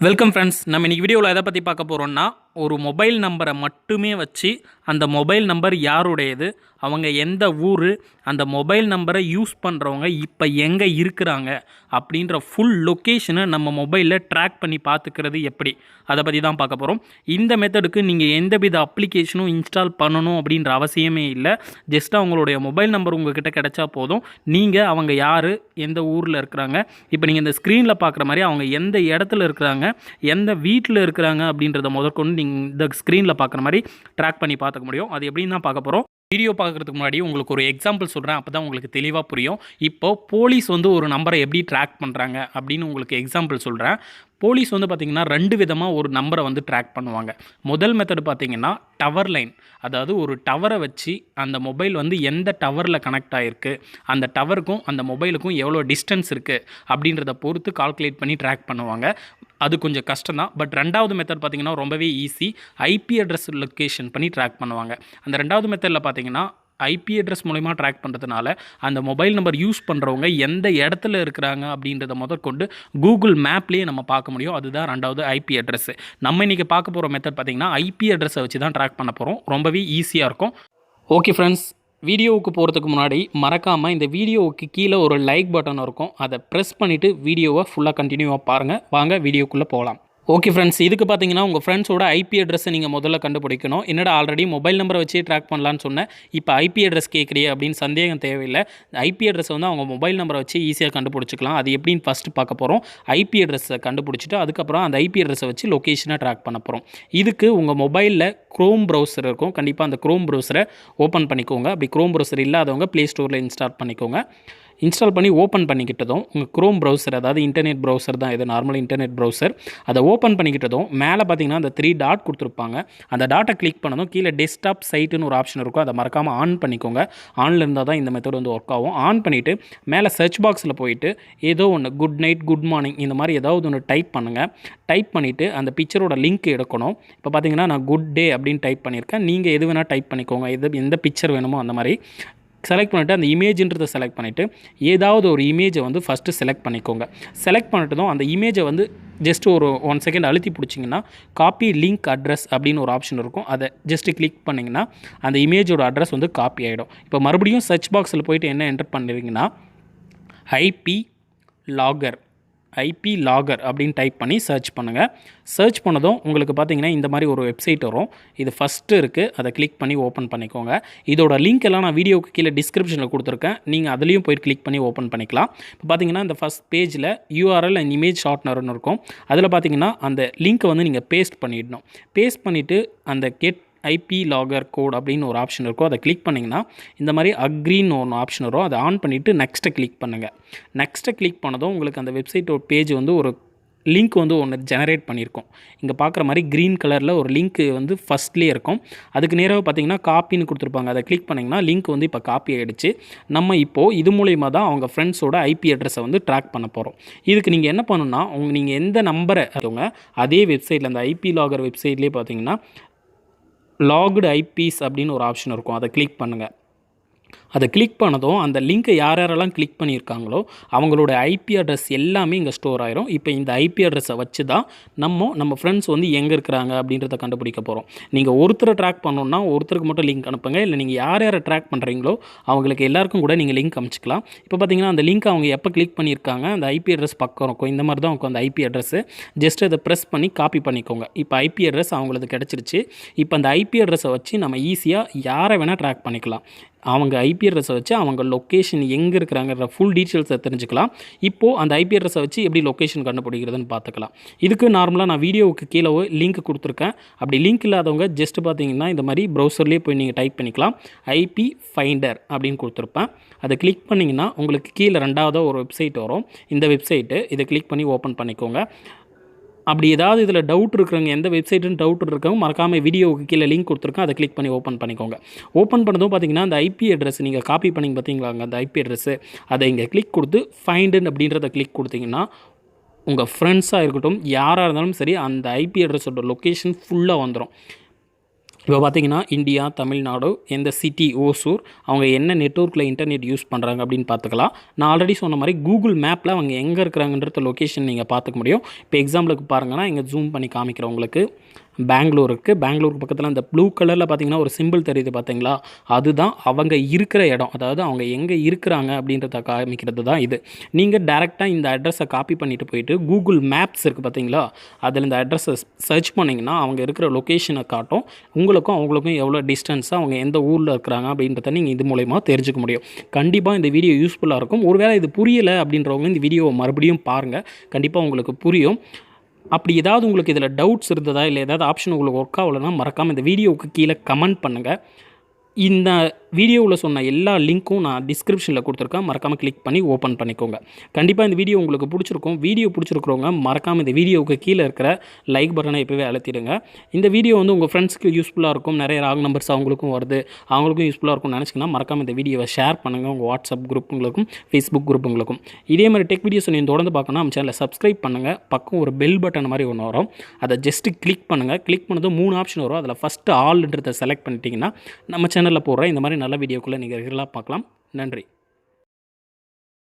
Welcome friends நம்ம இன்னைக்கு வீடியோவில் எதை பற்றி பார்க்க போகிறோன்னா ஒரு மொபைல் நம்பரை மட்டுமே வச்சு அந்த மொபைல் நம்பர் யாருடையது? அவங்க எந்த ஊர்? அந்த மொபைல் நம்பரை யூஸ் பண்ணுறவங்க இப்போ எங்கே இருக்கிறாங்க? அப்படின்ற ஃபுல் லொக்கேஷனை நம்ம மொபைலில் ட்ராக் பண்ணி பார்த்துக்கிறது எப்படி? அதை பற்றி தான் பார்க்க போகிறோம் இந்த மெத்தடுக்கு நீங்கள் எந்தவித அப்ளிகேஷனும் இன்ஸ்டால் பண்ணணும் அப்படின்ற அவசியமே இல்லை. ஜஸ்ட் அவங்களுடைய மொபைல் நம்பர் உங்ககிட்ட கிடைச்சா போதும். நீங்கள் அவங்க யார்? எந்த ஊரில் இருக்கிறாங்க? இப்போ நீங்கள் இந்த ஸ்க்ரீனில் பார்க்குற மாதிரி அவங்க எந்த இடத்துல இருக்கிறாங்க? எந்த வீட்டில் இருக்கிறாங்க? அப்படின்றத முதற்கொண்டு நீங்கள் இந்த ஸ்க்ரீனில் பார்க்குற மாதிரி ட்ராக் பண்ணி பார்த்துக்க முடியும். அது எப்படின்னு தான் பார்க்க போகிறோம் வீடியோ பார்க்குறதுக்கு முன்னாடி உங்களுக்கு ஒரு எக்ஸாம்பிள் சொல்கிறேன் அப்போ தான் உங்களுக்கு தெளிவாக புரியும். இப்போ போலீஸ் வந்து ஒரு நம்பரை எப்படி ட்ராக் பண்ணுறாங்க அப்படின்னு உங்களுக்கு எக்ஸாம்பிள் சொல்கிறேன் போலீஸ் வந்து பார்த்திங்கன்னா ரெண்டு விதமாக ஒரு நம்பரை வந்து ட்ராக் பண்ணுவாங்க. முதல் மெத்தட் பார்த்திங்கன்னா டவர் லைன் அதாவது ஒரு டவரை வச்சு அந்த மொபைல் வந்து எந்த டவரில் கனெக்ட் ஆகிருக்கு அந்த டவருக்கும் அந்த மொபைலுக்கும் எவ்வளோ டிஸ்டன்ஸ் இருக்குது அப்படின்றத பொறுத்து கால்குலேட் பண்ணி ட்ராக் பண்ணுவாங்க. அது கொஞ்சம் கஷ்டம் தான் பட் ரெண்டாவது மெத்தட் பார்த்திங்கன்னா ரொம்பவே ஈஸி ஐபி அட்ரஸ் லொக்கேஷன் பண்ணி ட்ராக் பண்ணுவாங்க. அந்த ரெண்டாவது மெத்தடில் பார்த்தீங்கன்னா ஐபி அட்ரஸ் மூலிமா ட்ராக் பண்ணுறதுனால அந்த மொபைல் நம்பர் யூஸ் பண்ணுறவங்க எந்த இடத்துல இருக்கிறாங்க அப்படின்றத முதற்கொண்டு கூகுள் மேப்லேயே நம்ம பார்க்க முடியும். அதுதான் ரெண்டாவது ஐபி அட்ரஸ் நம்ம இன்றைக்கி பார்க்க போகிற மெத்தட் பார்த்திங்கன்னா ஐபி அட்ரஸை வச்சு தான் ட்ராக் பண்ண போகிறோம் ரொம்பவே ஈஸியாக இருக்கும். ஓகே ஃப்ரெண்ட்ஸ் வீடியோவுக்கு போகிறதுக்கு முன்னாடி மறக்காமல் இந்த வீடியோவுக்கு கீழே ஒரு லைக் பட்டன் இருக்கும். அதை ப்ரெஸ் பண்ணிவிட்டு வீடியோவை ஃபுல்லாக கண்டினியூவாக பாருங்கள் வாங்க வீடியோக்குள்ளே போகலாம் ஓகே ஃப்ரெண்ட்ஸ் இதுக்கு பார்த்தீங்கன்னா உங்கள் ஃப்ரெண்ட்ஸோட ஐபி அட்ரஸை நீங்கள் முதல்ல கண்டுபிடிக்கணும். என்னடா ஆல்ரெடி மொபைல் நம்பரை வச்சு ட்ராக் பண்ணலான்னு சொன்னேன். இப்போ ஐபி அட்ரஸ் கேட்குறியே அப்படின்னு சந்தேகம் தேவையில்லை. ஐபி அட்ரஸை வந்து அவங்க மொபைல் நம்பரை வச்சு ஈஸியாக கண்டுபிடிச்சிக்கலாம். அது எப்படின்னு ஃபஸ்ட்டு பார்க்க போகிறோம் ஐபி அட்ரஸை கண்டுபிடிச்சிட்டு அதுக்கப்புறம் அந்த ஐபி அட்ரஸை வச்சு லொக்கேஷனை ட்ராக் பண்ண போகிறோம் இதுக்கு உங்கள் மொபைலில் க்ரோம் ப்ரௌசர் இருக்கும். கண்டிப்பாக அந்த க்ரோம் ப்ரௌசரை ஓப்பன் பண்ணிக்கோங்க. அப்படி க்ரோம் ப்ரௌசர் இல்லாதவங்க ப்ளே ஸ்டோரில் இன்ஸ்டால் பண்ணிக்கோங்க. இன்ஸ்டால் பண்ணி ஓப்பன் பண்ணிக்கிட்டதும் உங்கள் க்ரோம் ப்ரௌசர் அதாவது இன்டர்நெட் ப்ரௌசர் தான் இது நார்மல் இன்டர்நெட் ப்ரௌசர் அதை ஓப்பன் பண்ணிக்கிட்டதும் மேலே பார்த்தீங்கன்னா அந்த த்ரீ டாட் கொடுத்துருப்பாங்க. அந்த டாட்டை கிளிக் பண்ணதும் கீழே டெஸ்க்டாப் சைட்டுன்னு ஒரு ஆப்ஷன் இருக்கும். அதை மறக்காமல் ஆன் பண்ணிக்கோங்க. ஆனில் இருந்தால் தான் இந்த மெத்தட் வந்து ஒர்க் ஆகும். ஆன் பண்ணிவிட்டு மேலே சர்ச் பாக்ஸில் போயிட்டு ஏதோ ஒன்று குட் நைட் குட் மார்னிங் இந்த மாதிரி ஏதாவது ஒன்று டைப் பண்ணுங்கள் டைப் பண்ணிவிட்டு அந்த பிக்சரோட லிங்க் எடுக்கணும். இப்போ பார்த்தீங்கன்னா நான் குட் டே அப்படின்னு டைப் பண்ணியிருக்கேன். நீங்கள் எது வேணால் டைப் பண்ணிக்கோங்க. எது எந்த பிக்சர் வேணுமோ அந்த மாதிரி. செலக்ட் பண்ணிவிட்டு அந்த இமேஜின்றதை செலக்ட் பண்ணிவிட்டு ஏதாவது ஒரு இமேஜை வந்து ஃபஸ்ட்டு செலக்ட் பண்ணிக்கோங்க. செலக்ட் பண்ணிட்டதும் அந்த இமேஜை வந்து ஜஸ்ட் ஒரு ஒன் செகண்ட் அழுத்தி பிடிச்சிங்கன்னா காப்பி லிங்க் அட்ரஸ் அப்படின்னு ஒரு ஆப்ஷன் இருக்கும். அதை ஜஸ்ட்டு கிளிக் பண்ணிங்கன்னா அந்த இமேஜோட அட்ரஸ் வந்து காப்பி ஆகிடும் இப்போ மறுபடியும் சர்ச் பாக்ஸில் போயிட்டு என்ன என்டர் பண்ணுறீங்கன்னா ஐபி லாகர் ஐபி லாகர் அப்படின்னு டைப் பண்ணி சர்ச் பண்ணுங்கள் சர்ச் பண்ணதும் உங்களுக்கு பார்த்தீங்கன்னா இந்த மாதிரி ஒரு வெப்சைட் வரும். இது ஃபஸ்ட்டு இருக்குது அதை கிளிக் பண்ணி ஓப்பன் பண்ணிக்கோங்க. இதோட லிங்க் எல்லாம் நான் வீடியோக்கு கீழே டிஸ்கிரிப்ஷனில் கொடுத்துருக்கேன். நீங்கள் அதுலேயும் போய் கிளிக் பண்ணி ஓப்பன் பண்ணிக்கலாம். இப்போ பார்த்தீங்கன்னா இந்த ஃபஸ்ட் பேஜில் யூஆர்எல் அண்ட் இமேஜ் ஷார்ட்னர்னு இருக்கும். அதில் பார்த்தீங்கன்னா அந்த லிங்க்கை வந்து நீங்கள் பேஸ்ட் பண்ணிடணும். பேஸ்ட் பண்ணிவிட்டு அந்த கெட் ஐபி லாகர் கோட் அப்படின்னு ஒரு ஆப்ஷன் இருக்கும். அதை கிளிக் பண்ணிங்கன்னா இந்த மாதிரி அக்ரின்னு ஒன்று ஆப்ஷன் வரும். அதை ஆன் பண்ணிவிட்டு நெக்ஸ்ட்டை கிளிக் பண்ணுங்கள் நெக்ஸ்ட்டை கிளிக் பண்ணதும் உங்களுக்கு அந்த வெப்சைட்டோட பேஜ் வந்து ஒரு லிங்க் வந்து ஒன்று ஜெனரேட் பண்ணியிருக்கோம் இங்கே பார்க்குற மாதிரி க்ரீன் கலரில் ஒரு லிங்க் வந்து ஃபஸ்ட்லேயே இருக்கும். அதுக்கு நேராக பார்த்தீங்கன்னா காப்பின்னு கொடுத்துருப்பாங்க. அதை கிளிக் பண்ணிங்கன்னா லிங்க் வந்து இப்போ காப்பி ஆகிடுச்சு நம்ம இப்போது இது மூலயமா தான் அவங்க ஃப்ரெண்ட்ஸோட ஐபி அட்ரஸை வந்து ட்ராக் பண்ண போகிறோம் இதுக்கு நீங்கள் என்ன பண்ணணும்னா உங்கள் நீங்கள் எந்த நம்பரை அதுவங்க அதே வெப்சைட்டில் அந்த ஐபி லாகர் வெப்சைட்லேயே பார்த்தீங்கன்னா லாக்டு ஐபிஸ் அப்படின்னு ஒரு ஆப்ஷன் இருக்கும். அதை கிளிக் பண்ணுங்கள் அதை கிளிக் பண்ணதும் அந்த லிங்க்கை யார் யாரெல்லாம் கிளிக் பண்ணியிருக்காங்களோ அவங்களோட ஐபி அட்ரஸ் எல்லாமே இங்கே ஸ்டோர் ஆயிரும். இப்போ இந்த ஐபி அட்ரஸை வச்சு தான் நம்ம நம்ம ஃப்ரெண்ட்ஸ் வந்து எங்கே இருக்கிறாங்க அப்படின்றத கண்டுபிடிக்க போகிறோம் நீங்கள் ஒருத்தரை ட்ராக் பண்ணணுன்னா ஒருத்தருக்கு மட்டும் லிங்க் அனுப்புங்க. இல்லை நீங்கள் யார் யாரை ட்ராக் பண்ணுறீங்களோ அவங்களுக்கு எல்லாருக்கும் கூட நீங்கள் லிங்க் அனுப்பிச்சிக்கலாம் இப்போ பார்த்தீங்கன்னா அந்த லிங்க் அவங்க எப்போ கிளிக் பண்ணியிருக்காங்க அந்த ஐபி அட்ரஸ் பக்கம் இருக்கும் இந்த மாதிரி தான் அவங்க அந்த ஐபி அட்ரஸ் ஜஸ்ட் அதை ப்ரெஸ் பண்ணி காப்பி பண்ணிக்கோங்க. இப்போ ஐபி அட்ரஸ் அவங்களுக்கு கிடச்சிருச்சு. இப்போ அந்த ஐபி அட்ரஸை வச்சு நம்ம ஈஸியாக யாரை வேணால் ட்ராக் பண்ணிக்கலாம். அவங்க ஐபி அட்ரஸை வச்சு அவங்க லொக்கேஷன் எங்கே இருக்கிறாங்கிற ஃபுல் டீட்டெயில்ஸை தெரிஞ்சுக்கலாம். இப்போது அந்த ஐபி அட்ரஸை வச்சு எப்படி லொக்கேஷன் கண்டுபிடிக்கிறதுன்னு பார்த்துக்கலாம். இதுக்கு நார்மலாக நான் வீடியோவுக்கு கீழே லிங்க் கொடுத்துருக்கேன். அப்படி லிங்க் இல்லாதவங்க ஜஸ்ட் பார்த்தீங்கன்னா இந்த மாதிரி ப்ரௌசர்லேயே போய் நீங்கள் டைப் பண்ணிக்கலாம். ஐபி ஃபைண்டர் அப்படின்னு கொடுத்துருப்பேன். அதை கிளிக் பண்ணிங்கன்னா உங்களுக்கு கீழே ரெண்டாவதாக ஒரு வெப்சைட் வரும். இந்த வெப்சைட்டு இதை கிளிக் பண்ணி ஓப்பன் பண்ணிக்கோங்க. அப்படி ஏதாவது இதில் டவுட் இருக்கிறவங்க எந்த வெப்சைட்டுன்னு டவுட் இருக்கவங்க மறக்காமல் வீடியோவுக்கு கீழே லிங்க் கொடுத்துருக்கேன். அதை கிளிக் பண்ணி ஓப்பன் பண்ணிக்கோங்க. ஓப்பன் பண்ணதும் பார்த்தீங்கன்னா அந்த ஐபி அட்ரஸ் நீங்கள் காப்பி பண்ணி பார்த்தீங்களா? அந்த ஐபி அட்ரஸ்ஸு அதை இங்கே கிளிக் கொடுத்து ஃபைண்டுன்னு அப்படின்றத கிளிக் கொடுத்தீங்கன்னா உங்கள் ஃப்ரெண்ட்ஸாக இருக்கட்டும் யாராக இருந்தாலும் சரி அந்த ஐபி அட்ரஸோட லொக்கேஷன் ஃபுல்லாக வந்துடும் இப்போ பார்த்தீங்கன்னா இந்தியா தமிழ்நாடு எந்த சிட்டி ஓசூர் அவங்க என்ன நெட்ஒர்க்கில் இன்டர்நெட் யூஸ் பண்ணுறாங்க அப்படின்னு பார்த்துக்கலாம். நான் ஆல்ரெடி சொன்ன மாதிரி கூகுள் மேப்பில் அவங்க எங்கே இருக்கிறாங்கன்றத லொக்கேஷன் நீங்கள் பார்த்துக்க முடியும். இப்போ எக்ஸாம்பிளுக்கு பாருங்கன்னா இங்கே ஜூம் பண்ணி காமிக்கிறேன் உங்களுக்கு. பெங்களூருக்கு. பெங்களூருக்கு பக்கத்தில் அந்த ப்ளூ கலரில் பார்த்தீங்கன்னா ஒரு சிம்பிள் தெரியுது பார்த்தீங்களா அதுதான் அவங்க இருக்கிற இடம். அதாவது அவங்க எங்கே இருக்கிறாங்க அப்படின்றத காமிக்கிறது தான் இது. நீங்கள் டேரெக்டாக இந்த அட்ரஸை காப்பி பண்ணிவிட்டு போயிட்டு கூகுள் மேப்ஸ் இருக்குது பார்த்தீங்களா அதில் இந்த அட்ரஸை சர்ச் பண்ணிங்கன்னா அவங்க இருக்கிற லொக்கேஷனை காட்டும். உங்களுக்கும் அவங்களுக்கும் எவ்வளோ டிஸ்டன்ஸாக அவங்க எந்த ஊரில் இருக்கிறாங்க அப்படின்றத நீங்கள் இது மூலயமா தெரிஞ்சுக்க முடியும். கண்டிப்பாக இந்த வீடியோ யூஸ்ஃபுல்லாக இருக்கும். ஒருவேளை இது புரியலை அப்படின்றவங்க இந்த வீடியோவை மறுபடியும் பாருங்கள் கண்டிப்பாக உங்களுக்கு புரியும். அப்படி ஏதாவது உங்களுக்கு இதில் டவுட்ஸ் இருந்ததா? இல்லை ஏதாவது ஆப்ஷன் உங்களுக்கு ஒர்க் ஆகலைன்னா மறக்காமல் இந்த வீடியோவுக்கு கீழே கமெண்ட் பண்ணுங்கள் இந்த வீடியோவில் சொன்ன எல்லா லிங்க்கும் நான் டிஸ்கிரிப்ஷனில் கொடுத்துருக்கேன். மறக்காமல் கிளிக் பண்ணி ஓப்பன் பண்ணிக்கோங்க. கண்டிப்பாக இந்த வீடியோ உங்களுக்கு பிடிச்சிருக்கும். வீடியோ பிடிச்சிருக்கிறவங்க மறக்காமல் இந்த வீடியோவுக்கு கீழே இருக்கிற லைக் பட்டனை இப்போவே அழுத்திடுங்க. இந்த வீடியோ வந்து உங்கள் ஃப்ரெண்ட்ஸ்க்கு யூஸ்ஃபுல்லாக இருக்கும். நிறைய ராங் நம்பர்ஸ் அவங்களுக்கும் வருது. அவங்களுக்கும் யூஸ்ஃபுல்லாக இருக்கும்னு நினச்சிங்கன்னா மறக்காமல் இந்த வீடியோவை ஷேர் பண்ணுங்கள் உங்கள் வாட்ஸ்அப் குரூப்புங்களுக்கும் ஃபேஸ்புக் குரூப்புங்களுக்கும். இதே மாதிரி டெக் வீடியோஸ் நீங்கள் தொடர்ந்து பார்க்கணும் நம்ம சேனலில் சப்ஸ்கிரைப் பண்ணுங்கள் பக்கம் ஒரு பெல் பட்டன் மாதிரி ஒன்று வரும். அதை ஜஸ்ட்டு கிளிக் பண்ணுங்கள் கிளிக் பண்ணதும் மூணு ஆப்ஷன் வரும். அதில் ஃபஸ்ட்டு ஆல்ன்றதை செலக்ட் பண்ணிட்டீங்கன்னா நம்ம சேனலில் போடுற இந்த மாதிரி நல்ல வீடியோக்குள்ளே நீங்கள் ரெகுலராக பார்க்கலாம். நன்றி.